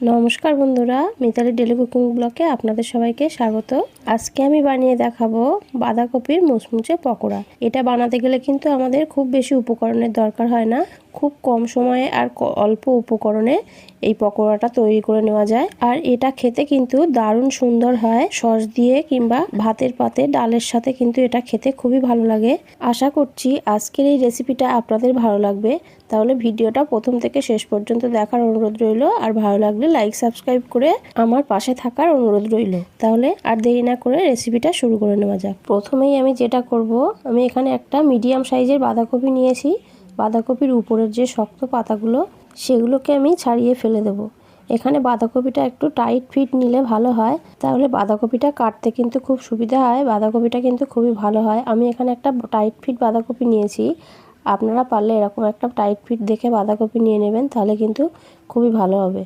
নমস্কার বন্ধুরা, Mitali daily cooking ব্লকে আপনাদের সবাইকে স্বাগত। আজকে আমি বানিয়ে দেখাবো বাঁধাকপির মুচমুচে পকোড়া। এটা বানাতে গেলে কিন্তু আমাদের খুব বেশি উপকরণের দরকার হয় না। খুব কম সময়ে আর অল্প উপকরণে এই পকোড়াটা তৈরি করে নেওয়া যায়। আর এটা খেতে কিন্তু দারুণ সুন্দর হয়। সস দিয়ে কিংবা ভাতের পাতে ডালের সাথে কিন্তু এটা খেতে খুবই ভালো লাগে। আশা করছি আজকের এই রেসিপিটা আপনাদের ভালো লাগবে। তাহলে ভিডিওটা প্রথম থেকে শেষ পর্যন্ত দেখার অনুরোধ রইল। আর ভালো লাগলে লাইক, সাবস্ক্রাইব করে আমার পাশে থাকার অনুরোধ রইল। তাহলে আর দেরি না করে রেসিপিটা শুরু করে নেওয়া যাক। প্রথমেই আমি যেটা করব, আমি এখানে একটা মিডিয়াম সাইজের বাঁধাকপি নিয়েছি। বাঁধাকপির উপরের যে শক্ত পাতাগুলো, সেগুলোকে আমি ছাড়িয়ে ফেলে দেব। এখানে বাঁধাকপিটা একটু টাইট ফিট নিলে ভালো হয়। তাহলে বাঁধাকপিটা কাটতে কিন্তু খুব সুবিধা হয়। বাঁধাকপিটা কিন্তু খুবই ভালো হয়। আমি এখানে একটা টাইট ফিট বাঁধাকপি নিয়েছি। আপনারা পারলে এরকম একটা টাইট ফিট দেখে বাঁধাকপি নিয়ে নেবেন, তাহলে কিন্তু খুবই ভালো হবে।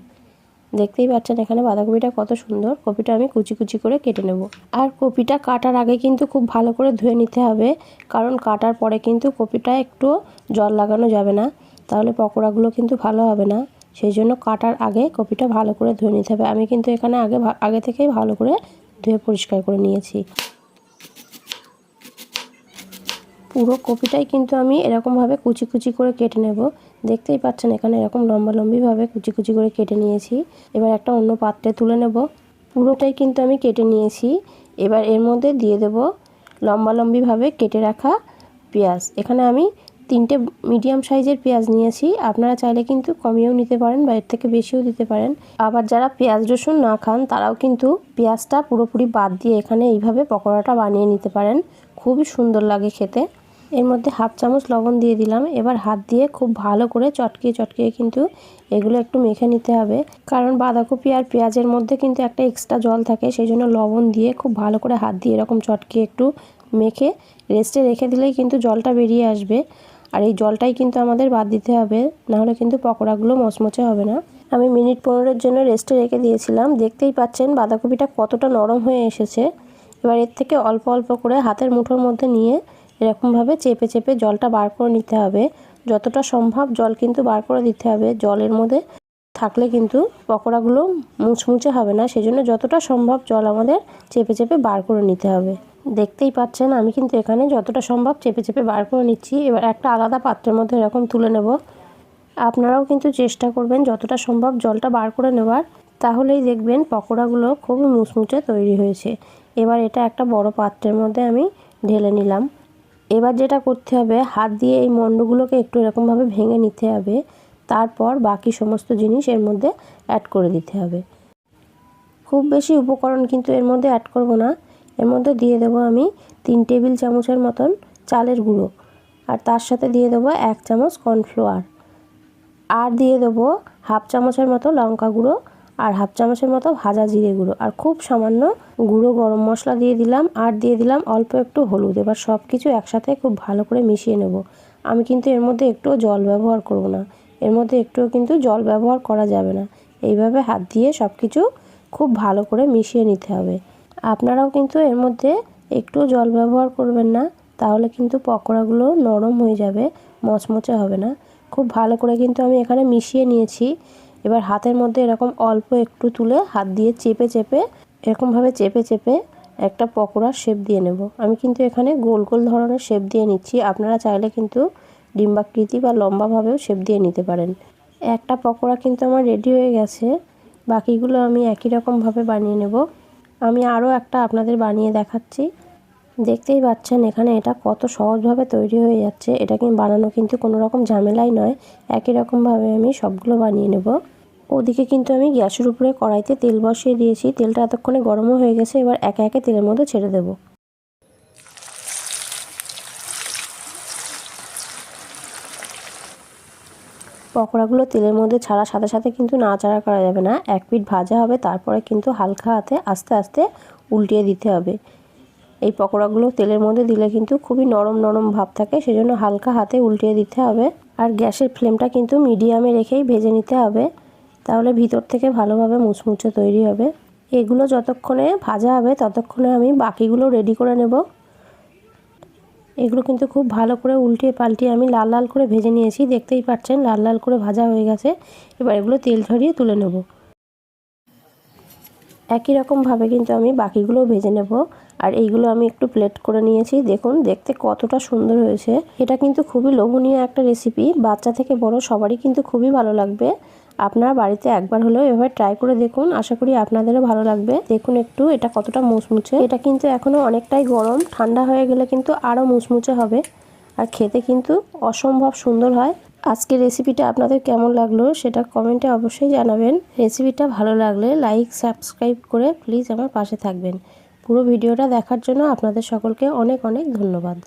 দেখতেই পাচ্ছেন এখানে বাঁধাকপিটা কত সুন্দর। কপিটা আমি কুচি কুচি করে কেটে নেব। আর কপিটা কাটার আগে কিন্তু খুব ভালো করে ধুয়ে নিতে হবে, কারণ কাটার পরে কিন্তু কপিটা একটু জল লাগানো যাবে না। তাহলে পকোড়াগুলো কিন্তু ভালো হবে না। সেই জন্য কাটার আগে কপিটা ভালো করে ধুয়ে নিতে হবে। আমি কিন্তু এখানে আগে আগে থেকেই ভালো করে ধুয়ে পরিষ্কার করে নিয়েছি। পুরো কপিটাই কিন্তু আমি এরকমভাবে কুচি কুচি করে কেটে নেব। দেখতেই পাচ্ছেন এখানে এরকম লম্বা লম্বিভাবে কুচি কুচি করে কেটে নিয়েছি। এবার একটা অন্য পাত্রে তুলে নেব। পুরোটাই কিন্তু আমি কেটে নিয়েছি। এবার এর মধ্যে দিয়ে দেব লম্বা লম্বিভাবে কেটে রাখা পেঁয়াজ। এখানে আমি তিনটে মিডিয়াম সাইজের পেঁয়াজ নিয়েছি। আপনারা চাইলে কিন্তু কমিয়েও নিতে পারেন বা এর থেকে বেশিও দিতে পারেন। আবার যারা পেঁয়াজ রসুন না খান, তারাও কিন্তু পেঁয়াজটা পুরোপুরি বাদ দিয়ে এখানে এইভাবে পকোড়াটা বানিয়ে নিতে পারেন। খুবই সুন্দর লাগে খেতে। এর মধ্যে হাফ চামচ লবণ দিয়ে দিলাম। এবার হাত দিয়ে খুব ভালো করে চটকিয়ে চটকিয়ে কিন্তু এগুলো একটু মেখে নিতে হবে। কারণ বাঁধাকপি আর পেঁয়াজের মধ্যে কিন্তু একটা এক্সট্রা জল থাকে, সেই জন্য লবণ দিয়ে খুব ভালো করে হাত দিয়ে এরকম চটকিয়ে একটু মেখে রেস্টে রেখে দিলেই কিন্তু জলটা বেরিয়ে আসবে। আর এই জলটাই কিন্তু আমাদের বাদ দিতে হবে, নাহলে কিন্তু পকোড়াগুলো মচমচে হবে না। আমি মিনিট পনেরোর জন্য রেস্টে রেখে দিয়েছিলাম। দেখতেই পাচ্ছেন বাঁধাকপিটা কতটা নরম হয়ে এসেছে। এবার এর থেকে অল্প অল্প করে হাতের মুঠোর মধ্যে নিয়ে এরকমভাবে চেপে চেপে জলটা বার করে নিতে হবে। যতটা সম্ভব জল কিন্তু বার করে দিতে হবে। জলের মধ্যে থাকলে কিন্তু পকোড়াগুলো মুচমুচে হবে না। সেজন্য যতটা সম্ভব জল আমাদের চেপে চেপে বার করে নিতে হবে। দেখতেই পাচ্ছেন, আমি কিন্তু এখানে যতটা সম্ভব চেপে চেপে বার করে নিচ্ছি। এবার একটা আলাদা পাত্রের মধ্যে এরকম তুলে নেব। আপনারাও কিন্তু চেষ্টা করবেন যতটা সম্ভব জলটা বার করে নেওয়ার। তাহলেই দেখবেন পকোড়াগুলো খুবই মুচমুচে তৈরি হয়েছে। এবার এটা একটা বড় পাত্রের মধ্যে আমি ঢেলে নিলাম। এবার যেটা করতে হবে, হাত দিয়ে এই মণ্ডগুলোকে একটু এরকমভাবে ভেঙে নিতে হবে। তারপর বাকি সমস্ত জিনিস এর মধ্যে অ্যাড করে দিতে হবে। খুব বেশি উপকরণ কিন্তু এর মধ্যে অ্যাড করব না। এর মধ্যে দিয়ে দেবো আমি তিন টেবিল চামচের মতন চালের গুঁড়ো। আর তার সাথে দিয়ে দেবো এক চামচ কর্নফ্লাওয়ার আর দিয়ে দেবো হাফ চামচের মতো লঙ্কা গুঁড়ো। আর হাফ চামচের মতো ভাজা জিরে গুঁড়ো। আর খুব সামান্য গুঁড়ো গরম মশলা দিয়ে দিলাম, আর দিয়ে দিলাম অল্প একটু হলুদ। এবার সব কিছু একসাথে খুব ভালো করে মিশিয়ে নেব। আমি কিন্তু এর মধ্যে একটুও জল ব্যবহার করব না। এর মধ্যে একটুও কিন্তু জল ব্যবহার করা যাবে না। এইভাবে হাত দিয়ে সব কিছু খুব ভালো করে মিশিয়ে নিতে হবে। আপনারাও কিন্তু এর মধ্যে একটু জল ব্যবহার করবেন না, তাহলে কিন্তু পকোড়াগুলো নরম হয়ে যাবে, মচমচে হবে না। খুব ভালো করে কিন্তু আমি এখানে মিশিয়ে নিয়েছি। এবার হাতের মধ্যে এরকম অল্প একটু তুলে হাত দিয়ে চেপে চেপে, এরকমভাবে চেপে চেপে একটা পকোড়ার শেপ দিয়ে নেব। আমি কিন্তু এখানে গোল গোল ধরনের শেপ দিয়ে নিচ্ছি। আপনারা চাইলে কিন্তু ডিম্বাকৃতি বা লম্বাভাবেও শেপ দিয়ে নিতে পারেন। একটা পকোড়া কিন্তু আমার রেডি হয়ে গেছে। বাকিগুলো আমি একই রকমভাবে বানিয়ে নেব। আমি আরও একটা আপনাদের বানিয়ে দেখাচ্ছি। দেখতেই পাচ্ছেন, এখানে এটা কত সহজভাবে তৈরি হয়ে যাচ্ছে। এটা কিন্তু বানানো কিন্তু কোনো রকম ঝামেলাই নয়। একই রকমভাবে আমি সবগুলো বানিয়ে নেব। ওদিকে কিন্তু আমি গ্যাসের উপরে কড়াইতে তেল বসিয়ে দিয়েছি। তেলটা এতক্ষণে গরমও হয়ে গেছে, এবার একে একে তেলের মধ্যে ছেড়ে দেব। পকোড়াগুলো তেলের মধ্যে ছাড়ার সাথে সাথে কিন্তু নাড়াচাড়া করা যাবে না। এক পিঠ ভাজা হবে, তারপরে কিন্তু হালকা হাতে আস্তে আস্তে উল্টিয়ে দিতে হবে। এই পকোড়াগুলো তেলের মধ্যে দিলে কিন্তু খুবই নরম নরম ভাব থাকে, সেজন্য হালকা হাতে উল্টিয়ে দিতে হবে। আর গ্যাসের ফ্লেমটা কিন্তু মিডিয়ামে রেখেই ভেজে নিতে হবে, তাহলে ভিতর থেকে ভালোভাবে মুচমুচে তৈরি হবে। এগুলো যতক্ষণে ভাজা হবে, ততক্ষণে আমি বাকিগুলো রেডি করে নেব। এগুলো কিন্তু খুব ভালো করে উল্টিয়ে পাল্টিয়ে আমি লাল লাল করে ভেজে নিয়েছি, দেখতেই পাচ্ছেন লাল লাল করে ভাজা হয়ে গেছে। এবার এগুলো তেল ছড়িয়ে তুলে নেব। একই রকমভাবে কিন্তু আমি বাকিগুলো ভেজে নেব। আর এইগুলো আমি একটু প্লেট করে নিয়েছি। দেখুন, দেখতে কতটা সুন্দর হয়েছে। এটা কিন্তু খুবই লোভনীয় একটা রেসিপি বাচ্চা থেকে বড় সবারই কিন্তু খুবই ভালো লাগবে। আপনারা বাড়িতে একবার হলেও এভাবে ট্রাই করে দেখুন। আশা করি আপনাদেরও ভালো লাগবে। দেখুন একটু, এটা কতটা মুচমুচে। এটা কিন্তু এখনও অনেকটাই গরম। ঠান্ডা হয়ে গেলে কিন্তু আরও মুচমুচে হবে। আর খেতে কিন্তু অসম্ভব সুন্দর হয়। আজকের রেসিপিটা আপনাদের কেমন লাগল সেটা কমেন্টে অবশ্যই জানাবেন। রেসিপিটা ভালো লাগলে লাইক সাবস্ক্রাইব করে প্লিজ আমার পাশে থাকবেন। পুরো ভিডিওটা দেখার জন্য আপনাদের সকলকে অনেক অনেক ধন্যবাদ।